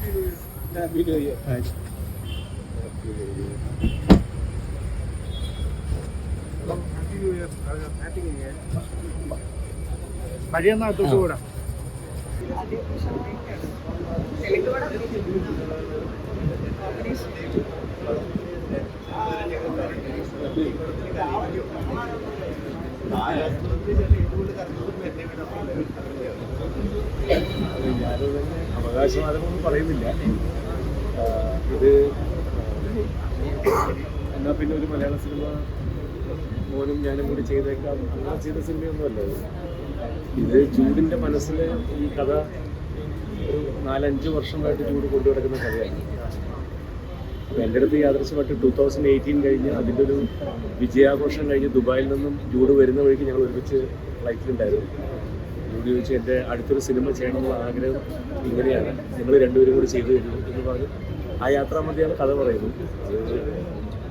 Happy new year മഴയൊന്നും അകത്തോട്ട് കൂടാ ഞാനത് അവകാശവാദമൊന്നും പറയുന്നില്ല. ഇത് എന്നാ പിന്നെ ഒരു മലയാള സിനിമ മോനും ഞാനും കൂടി ചെയ്തേക്കാം. അങ്ങനെ ചെയ്ത സിനിമയൊന്നുമല്ല ഇത്. ചൂടിന്റെ മനസ്സിൽ ഈ കഥ നാലഞ്ച് വർഷമായിട്ട് ചൂട് കൊണ്ടുനടക്കുന്ന കഥയാണ്. അപ്പോൾ എന്റെ അടുത്ത് യാദൃശ്യമായിട്ട് ടൂ തൗസൻഡ് എയ്റ്റീൻ കഴിഞ്ഞ് അതിന്റെ ഒരു വിജയാഘോഷം കഴിഞ്ഞ് ദുബായിൽ നിന്നും ചൂട് വരുന്ന വഴിക്ക് ഞങ്ങൾ ഒരുമിച്ച് ഫ്ലൈറ്റിലുണ്ടായിരുന്നു ജൂഡ് ചോദിച്ചു എന്റെ അടുത്തൊരു സിനിമ ചെയ്യണമെന്നുള്ള ആഗ്രഹം ഇങ്ങനെയാണ് നിങ്ങൾ രണ്ടുപേരും കൂടി ചെയ്തു തരുന്നു എന്ന് പറഞ്ഞു ആ യാത്രാ യാത്രാമധ്യയാണ് കഥ പറയുന്നു.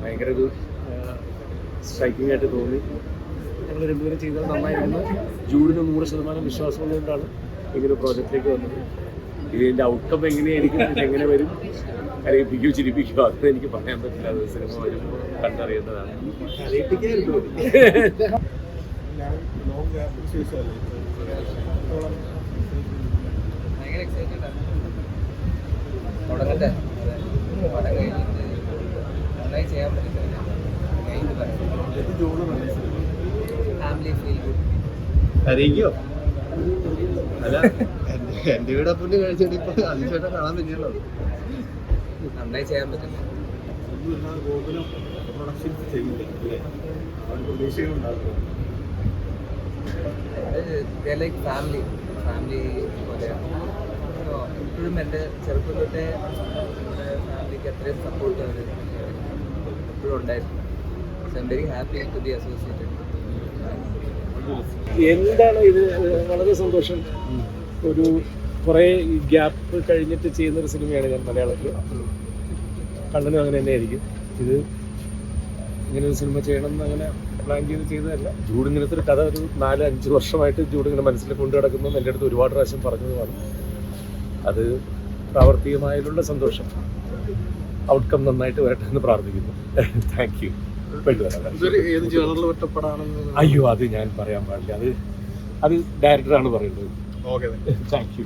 ഭയങ്കര ഒരു സ്ട്രൈക്കിംഗ് ആയിട്ട് തോന്നി. ഞങ്ങൾ രണ്ടുപേരും ചെയ്തത് നന്നായിരുന്നു. ജൂഡിന് നൂറ് ശതമാനം വിശ്വാസമുള്ളതുകൊണ്ടാണ് ഇങ്ങനെ പ്രോജക്റ്റിലേക്ക് വന്നത്. ഇതിന്റെ ഔട്ട്കം എങ്ങനെയായിരിക്കും എങ്ങനെ വരും കരയിപ്പിക്കുകയോ ചിരിപ്പിക്കുകയോ അത് എനിക്ക് പറയാൻ പറ്റില്ല. അത് സിനിമ വരുമ്പോൾ കണ്ടറിയേണ്ടതാണ്. ഭയങ്കര എക്സൈറ്റഡ് ആണ്. തുടങ്ങട്ടെ. പടം കഴിഞ്ഞിട്ട് നന്നായി ചെയ്യാൻ പറ്റില്ല കഴിഞ്ഞിട്ട് പറയാം. ഫാമിലി ഫീൽ ഗുഡ് അറിയിക്കോ? അല്ല എന്റെ വീട് അപ്പുണ്ട് കഴിച്ചിട്ട് ഇപ്പൊ അതിശേഷം കാണാൻ പറ്റിയല്ലോ. നന്നായി ചെയ്യാൻ പറ്റില്ല. ലൈക്ക് ഫാമിലി ഫാമിലി പോലെയാണ്. അപ്പോൾ എപ്പോഴും എന്റെ ചെറുപ്പം തൊട്ടേ നമ്മുടെ ഫാമിലിക്ക് അത്രയും സപ്പോർട്ട് അവർ എപ്പോഴും ഉണ്ടായിരുന്നു so I'm very happy to be associated എന്താണ് ഇത്? വളരെ സന്തോഷം. ഒരു കുറേ ഗ്യാപ്പ് കഴിഞ്ഞിട്ട് ചെയ്യുന്ന ഒരു സിനിമയാണ് ഞാൻ മലയാളത്തിൽ. കണ്ണനും അങ്ങനെ തന്നെ ആയിരിക്കും ഇത് ഇങ്ങനെ ഒരു സിനിമ ചെയ്യണം എന്ന് അങ്ങനെ പ്ലാൻ ചെയ്ത് ചെയ്തതല്ല. ജൂഡ് ഒരു കഥ ഒരു നാല് അഞ്ച് വർഷമായിട്ട് ജൂഡ് ഇങ്ങനെ മനസ്സിൽ കൊണ്ടു കിടക്കുന്നു എന്റെ അടുത്ത് ഒരുപാട് പ്രാവശ്യം പറഞ്ഞതുമാണ്. അത് പ്രാവർത്തികമായതിലുള്ള സന്തോഷം. ഔട്ട്കം നന്നായിട്ട് വരട്ടെ എന്ന് പ്രാർത്ഥിക്കുന്നു. താങ്ക് യു അയ്യോ അത് ഞാൻ പറയാൻ പാടില്ല. അത് അത് ഡയറക്ടറാണ് പറയുന്നത്. Okay thank you